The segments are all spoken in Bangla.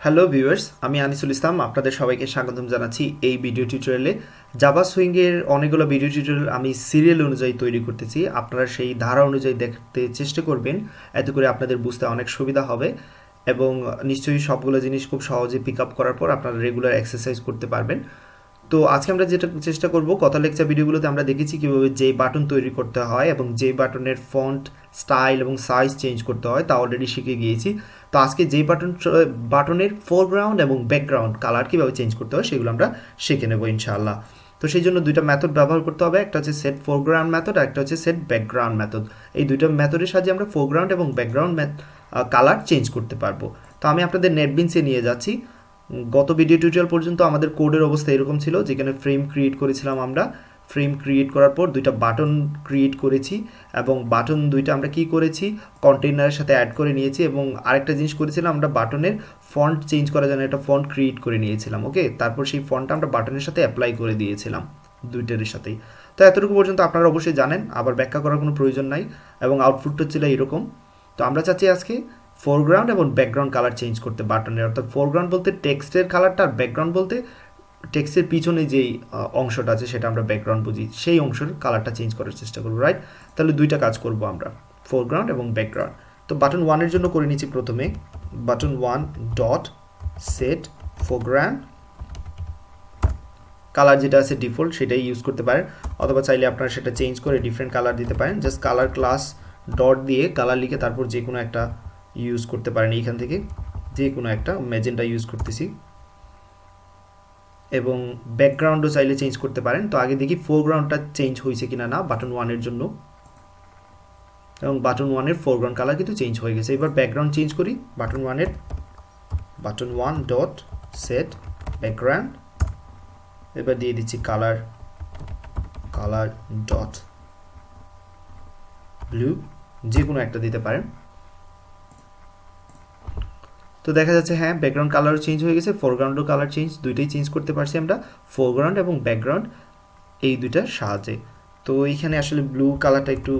হ্যালো ভিউয়ার্স আমি আনিসুল ইসলাম। আপনাদের সবাইকে স্বাগতম জানাচ্ছি এই ভিডিও টিউটোরিয়ালে জাভা সুইংয়ের অনেকগুলো ভিডিও টিউটোরিয়াল আমি সিরিয়াল অনুযায়ী তৈরি করতেছি। আপনারা সেই ধারা অনুযায়ী দেখতে চেষ্টা করবেন। এতে করে আপনাদের বুঝতে অনেক সুবিধা হবে। এবং নিশ্চয়ই সবগুলো জিনিস খুব সহজে পিক আপ করার পর আপনারা রেগুলার এক্সারসাইজ করতে পারবেন। তো আজকে আমরা যেটা চেষ্টা করব, কথা লেকচার ভিডিওগুলোতে আমরা দেখেছি কীভাবে যেই বাটন তৈরি করতে হয় এবং যেই বাটনের ফন্ট স্টাইল এবং সাইজ চেঞ্জ করতে হয়, তা অলরেডি শিখে গিয়েছি। তো আজকে যেই বাটন বাটনের ফোরগ্রাউন্ড এবং ব্যাকগ্রাউন্ড কালার কীভাবে চেঞ্জ করতে হয়, সেগুলো আমরা শিখে নেব ইনশাআল্লাহ। তো সেই জন্য দুইটা মেথড ব্যবহার করতে হবে, একটা হচ্ছে সেট ফোরগ্রাউন্ড মেথড আর একটা হচ্ছে সেট ব্যাকগ্রাউন্ড মেথড এই দুইটা মেথডের সাহায্যে আমরা ফোরগ্রাউন্ড এবং ব্যাকগ্রাউন্ড কালার চেঞ্জ করতে পারব। তো আমি আপনাদের নেটবিনসে নিয়ে যাচ্ছি। গত ভিডিও টিউটোরিয়াল পর্যন্ত আমাদের কোডের অবস্থা এরকম ছিল, যেখানে ফ্রেম ক্রিয়েট করেছিলাম আমরা। ফ্রেম ক্রিয়েট করার পর দুইটা বাটন ক্রিয়েট করেছি এবং বাটন দুইটা আমরা কি করেছি? কন্টেনারের সাথে অ্যাড করে নিয়েছি এবং আরেকটা জিনিস করেছিলাম, আমরা বাটনের ফন্ট চেঞ্জ করার জন্য একটা ফন্ট ক্রিয়েট করে নিয়েছিলাম ওকে তারপর সেই ফন্টটা আমরা বাটনের সাথে অ্যাপ্লাই করে দিয়েছিলাম দুইটার সাথেই। তো এতটুকু পর্যন্ত আপনারা অবশ্যই জানেন, আবার ব্যাখ্যা করার কোনো প্রয়োজন নাই এবং আউটপুটটা ছিল এরকম। তো আমরা চাচ্ছি আজকে ফোরগ্রাউন্ড এবং ব্যাকগ্রাউন্ড কালার চেঞ্জ করতে বাটনের অর্থাৎ ফোরগ্রাউন্ড বলতে টেক্সটের কালারটা আর ব্যাকগ্রাউন্ড বলতে টেক্সটের পিছনে যেই অংশটা আছে সেটা আমরা ব্যাকগ্রাউন্ড বুঝি, সেই অংশের কালারটা চেঞ্জ করার চেষ্টা করব রাইট তাহলে দুইটা কাজ করব আমরা ফোরগ্রাউন্ড এবং ব্যাকগ্রাউন্ড তো বাটন ওয়ানের জন্য করে নিচ্ছি প্রথমে button one dot set foreground colour যেটা আছে ডিফল্ট সেটাই ইউজ করতে পারেন, অথবা চাইলে আপনারা সেটা চেঞ্জ করে ডিফারেন্ট কালার দিতে পারেন জাস্ট কালার ক্লাস ডট দিয়ে কালার লিখে তারপর যে কোনো একটা ইউজ করতে পারেন, এইখান থেকে যে কোনো একটা ম্যাজেন্টা ইউজ করতেছি। এবং ব্যাকগ্রাউন্ডও চাইলে চেঞ্জ করতে পারেন। তো আগে দেখি ফোরগ্রাউন্ডটা চেঞ্জ হয়েছে কিনা না বাটন ওয়ানের জন্য। এবং বাটন ওয়ানের ফোরগ্রাউন্ড কালার কিন্তু চেঞ্জ হয়ে গেছে। এবার ব্যাকগ্রাউন্ড চেঞ্জ করি। বাটন ওয়ানের button one dot set background এবার দিয়ে দিচ্ছি কালার কালার ডট ব্লু যে কোনো একটা দিতে পারেন। তো দেখা যাচ্ছে হ্যাঁ ব্যাকগ্রাউন্ড কালারও চেঞ্জ হয়ে গেছে ফোরগ্রাউন্ডও কালার চেঞ্জ দুইটাই চেঞ্জ করতে পারছি আমরা ফোরগ্রাউন্ড এবং ব্যাকগ্রাউন্ড এই দুইটার সাহায্যে। তো এইখানে আসলে ব্লু কালারটা একটু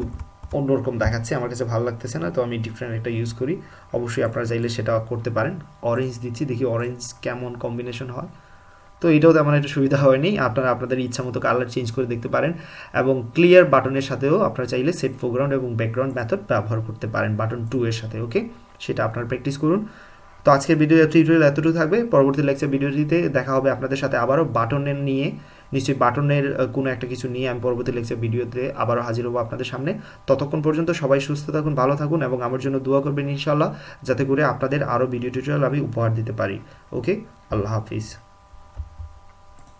অন্যরকম দেখাচ্ছে, আমার কাছে ভালো লাগতেছে না, তো আমি ডিফারেন্ট একটা ইউজ করি। অবশ্যই আপনারা চাইলে সেটা করতে পারেন। অরেঞ্জ দিচ্ছি, দেখি অরেঞ্জ কেমন কম্বিনেশন হয়। তো এটাও তেমন একটা সুবিধা হয়নি, আপনারা আপনাদের ইচ্ছা মতো কালার চেঞ্জ করে দেখতে পারেন। এবং ক্লিয়ার বাটনের সাথেও আপনারা চাইলে সেট ফোরগ্রাউন্ড এবং ব্যাকগ্রাউন্ড মেথড ব্যবহার করতে পারেন বাটন টু এর সাথে ওকে সেটা আপনারা প্র্যাকটিস করুন। তো আজকের ভিডিও টিউটোরিয়াল এতটুকু থাকবে। পরবর্তী লেকচার ভিডিওটিতে দেখা হবে আপনাদের সাথে আবারও বাটনের নিয়ে। নিশ্চয়ই বাটনের কোনো একটা কিছু নিয়ে আমি পরবর্তী লেকচার ভিডিওতে আবারও হাজির হব আপনাদের সামনে। ততক্ষণ পর্যন্ত সবাই সুস্থ থাকুন, ভালো থাকুন এবং আমার জন্য দোয়া করবেন ইনশাল্লাহ যাতে করে আপনাদের আরও ভিডিও টিউটোরিয়াল আমি উপহার দিতে পারি। ওকে আল্লাহ হাফিজ।